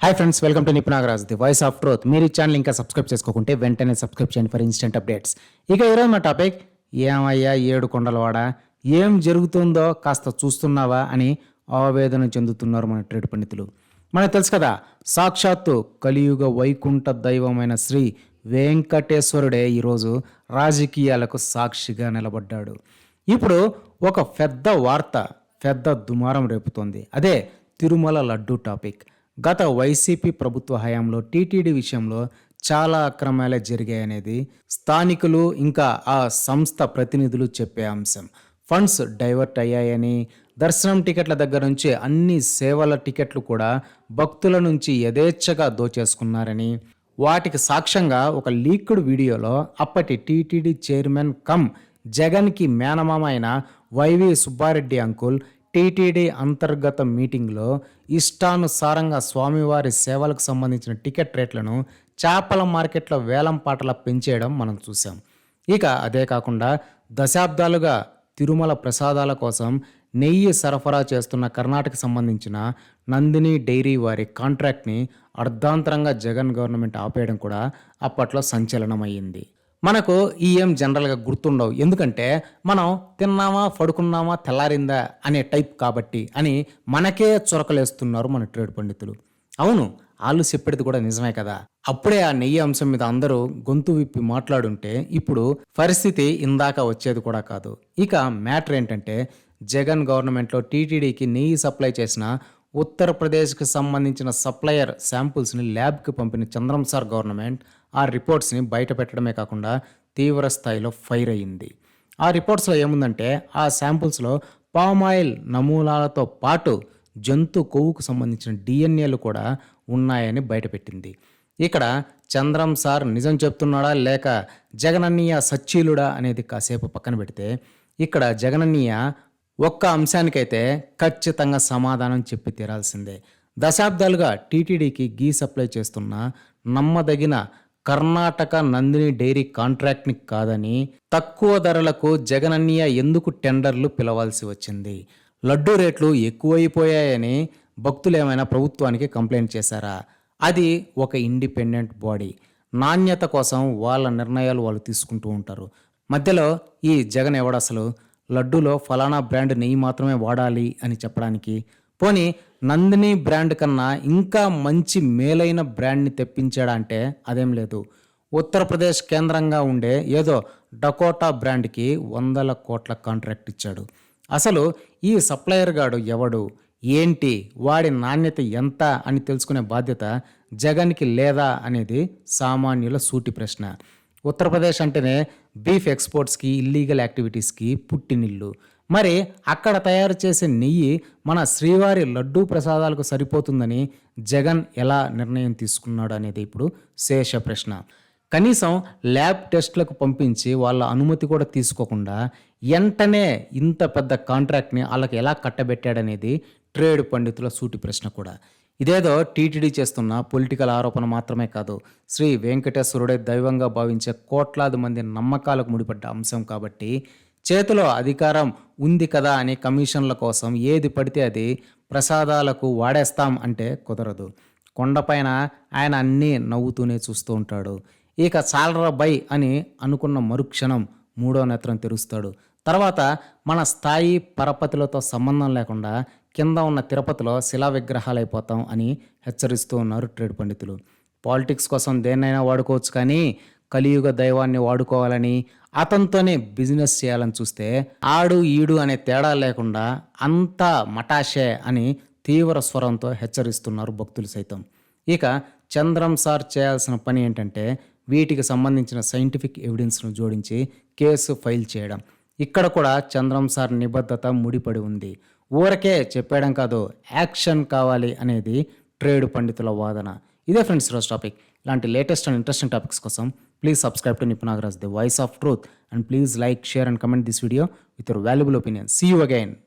Hi friends welcome to Nipunagaraj the voice of truth మీరు ఈ channel ఇంకా subscribe చేసుకోకుంటే వెంటనే సబ్స్క్రైబ్ చేయండి ఫర్ ఇన్స్టెంట్ అప్డేట్స్ ఇక ఈరోజు మా టాపిక్ ఏమయ్యా ఏడు కొండలవాడ? ఏం జరుగుతుందో కాస్త చూస్తున్నావా అని ఆవేదన చెందుతున్నారు మన ట్రేడ్ పండితులు. మనకు తెలుసు కదా సాక్షాత్తు కలియుగ వైకుంఠ దైవమైన శ్రీ వెంకటేశ్వరుడే ఈరోజు రాజకీయాలకు సాక్షిగా నిలబడ్డాడు. ఇప్పుడు ఒక పెద్ద వార్త పెద్ద దుమారం రేపుతోంది. అదే తిరుమల లడ్డు టాపిక్ గత వైసీపీ ప్రభుత్వ హయాంలో టీటీడీ విషయంలో చాలా అక్రమాలే జరిగాయనేది స్థానికులు ఇంకా ఆ సంస్థ ప్రతినిధులు చెప్పే అంశం. ఫండ్స్ డైవర్ట్ అయ్యాయని దర్శనం టికెట్ల దగ్గర నుంచి అన్ని సేవల టికెట్లు కూడా భక్తుల నుంచి యథేచ్ఛగా దోచేసుకున్నారని వాటికి సాక్ష్యంగా ఒక లీక్డ్ వీడియోలో అప్పటి టీటీడీ చైర్మన్ కమ్ జగన్కి మేనమామ అయిన వైవి సుబ్బారెడ్డి అంకుల్ టీటీడీ అంతర్గత మీటింగ్లో ఇష్టానుసారంగా స్వామివారి సేవలకు సంబంధించిన టికెట్ రేట్లను చేపల మార్కెట్లో వేలంపాటల పెంచేయడం మనం చూసాం ఇక అదే కాకుండా దశాబ్దాలుగా తిరుమల ప్రసాదాల కోసం నెయ్యి సరఫరా చేస్తున్న కర్ణాటక సంబంధించిన నందిని డైరీ వారి కాంట్రాక్ట్ని అర్ధాంతరంగా జగన్ గవర్నమెంట్ ఆపేయడం కూడా అప్పట్లో సంచలనమైంది మనకు ఈ ఏం జనరల్గా గుర్తుండవు. ఎందుకంటే మనం తిన్నామా పడుకున్నామా తెల్లారిందా అనే టైప్ కాబట్టి అని మనకే చొరకలేస్తున్నారు మన ట్రేడ్ పండితులు. అవును వాళ్ళు చెప్పేది కూడా నిజమే కదా. అప్పుడే ఆ నెయ్యి అంశం మీద అందరూ గొంతు విప్పి మాట్లాడుంటే ఇప్పుడు పరిస్థితి ఇందాక వచ్చేది కూడా కాదు. ఇక మ్యాటర్ ఏంటంటే జగన్ గవర్నమెంట్లో టీటీడీకి నెయ్యి సప్లై చేసిన ఉత్తరప్రదేశ్కి సంబంధించిన సప్లయర్ శాంపుల్స్ని ల్యాబ్కి పంపిన చంద్రం సార్ గవర్నమెంట్ ఆ రిపోర్ట్స్ని బయట పెట్టడమే కాకుండా తీవ్ర స్థాయిలో ఫైర్ అయ్యింది. ఆ రిపోర్ట్స్లో ఏముందంటే ఆ శాంపుల్స్లో పామాయిల్ నమూనాలతో పాటు జంతు కొవ్వుకు సంబంధించిన డిఎన్ఏలు కూడా ఉన్నాయని బయటపెట్టింది ఇక్కడ చంద్రం సార్ నిజం చెప్తున్నాడా లేక జగనన్నయ్య సచ్చీలుడా అనేది కాసేపు పక్కన పెడితే ఇక్కడ జగనన్నయ్య ఒక్క అంశానికైతే ఖచ్చితంగా సమాధానం చెప్పి తీరాల్సిందే. దశాబ్దాలుగా టీటీడీకి గీ సప్లై చేస్తున్న నమ్మదగిన కర్ణాటక నందిని డైరీ కాంట్రాక్ట్ని కాదని తక్కువ ధరలకు జగనన్నయ్య ఎందుకు టెండర్లు పిలవాల్సి వచ్చింది? లడ్డూ రేట్లు ఎక్కువైపోయాయని భక్తులు ఏమైనా ప్రభుత్వానికి కంప్లైంట్ చేశారా? అది ఒక ఇండిపెండెంట్ బాడీ. నాణ్యత కోసం వాళ్ళ నిర్ణయాలు వాళ్ళు తీసుకుంటూ ఉంటారు. మధ్యలో ఈ జగన్ ఎవడసలు? లడ్డూలో ఫలానా బ్రాండ్ నెయ్యి మాత్రమే వాడాలి అని చెప్పడానికి. పోనీ నందిని బ్రాండ్ కన్నా ఇంకా మంచి మేలైన బ్రాండ్ని తెప్పించాడా అంటే అదేం లేదు. ఉత్తరప్రదేశ్ కేంద్రంగా ఉండే ఏదో డకోటా బ్రాండ్కి వందల కోట్ల కాంట్రాక్ట్ ఇచ్చాడు. అసలు ఈ సప్లయర్ గాడు ఎవడు? ఏంటి? వాడి నాణ్యత ఎంత? అని తెలుసుకునే బాధ్యత జగన్కి లేదా? అనేది సామాన్యుల సూటి ప్రశ్న. ఉత్తరప్రదేశ్ అంటేనే బీఫ్ ఎక్స్పోర్ట్స్కి ఇల్లీగల్ యాక్టివిటీస్కి పుట్టినిల్లు. మరి అక్కడ తయారు చేసే నెయ్యి మన శ్రీవారి లడ్డూ ప్రసాదాలకు సరిపోతుందని జగన్ ఎలా నిర్ణయం తీసుకున్నాడు అనేది ఇప్పుడు శేష ప్రశ్న. కనీసం ల్యాబ్ టెస్ట్లకు పంపించి వాళ్ళ అనుమతి కూడా తీసుకోకుండా వెంటనే ఇంత పెద్ద కాంట్రాక్ట్ని వాళ్ళకి ఎలా కట్టబెట్టాడనేది ట్రేడ్ పండితుల సూటి ప్రశ్న కూడా. ఇదేదో టీటీడీ చేస్తున్న పొలిటికల్ ఆరోపణ మాత్రమే కాదు. శ్రీ వెంకటేశ్వరుడే దైవంగా భావించే కోట్లాది మంది నమ్మకాలకు ముడిపడ్డ అంశం కాబట్టి చేతిలో అధికారం ఉంది కదా అని కమిషన్ల కోసం ఏది పడితే అది ప్రసాదాలకు వాడేస్తాం అంటే కుదరదు. కొండపైన ఆయన అన్నీ నవ్వుతూనే చూస్తూ ఉంటాడు. ఇక చాలరా బై అని అనుకున్న మరుక్షణం మూడో నేత్రం తెరుస్తాడు. తర్వాత మన స్థాయి పరపతిలతో సంబంధం లేకుండా కింద ఉన్న తిరుపతిలో శిలా విగ్రహాలు అయిపోతాం అని హెచ్చరిస్తూ ఉన్నారు ట్రేడ్ పండితులు. పాలిటిక్స్ కోసం దేన్నైనా వాడుకోవచ్చు కానీ కలియుగ దైవాన్ని వాడుకోవాలని అతనితోనే బిజినెస్ చేయాలని చూస్తే ఆడు ఈడు అనే తేడా లేకుండా అంతా మటాషే అని తీవ్ర స్వరంతో హెచ్చరిస్తున్నారు భక్తులు సైతం. ఇక చంద్రం సార్ చేయాల్సిన పని ఏంటంటే వీటికి సంబంధించిన సైంటిఫిక్ ఎవిడెన్స్ను జోడించి కేసు ఫైల్ చేయడం. ఇక్కడ కూడా చంద్రం సార్ నిబద్ధత ముడిపడి ఉంది. ఊరకే చెప్పేయడం కాదు యాక్షన్ కావాలి అనేది ట్రేడ్ పండితుల వాదన. ఇదే ఫ్రెండ్స్ ఈరోజు టాపిక్. ఇలాంటి లేటెస్ట్ అండ్ ఇంట్రెస్టింగ్ టాపిక్స్ కోసం Please subscribe to Nipunagaras, the voice of truth, and please like, share, and comment this video with your valuable opinion. See you again.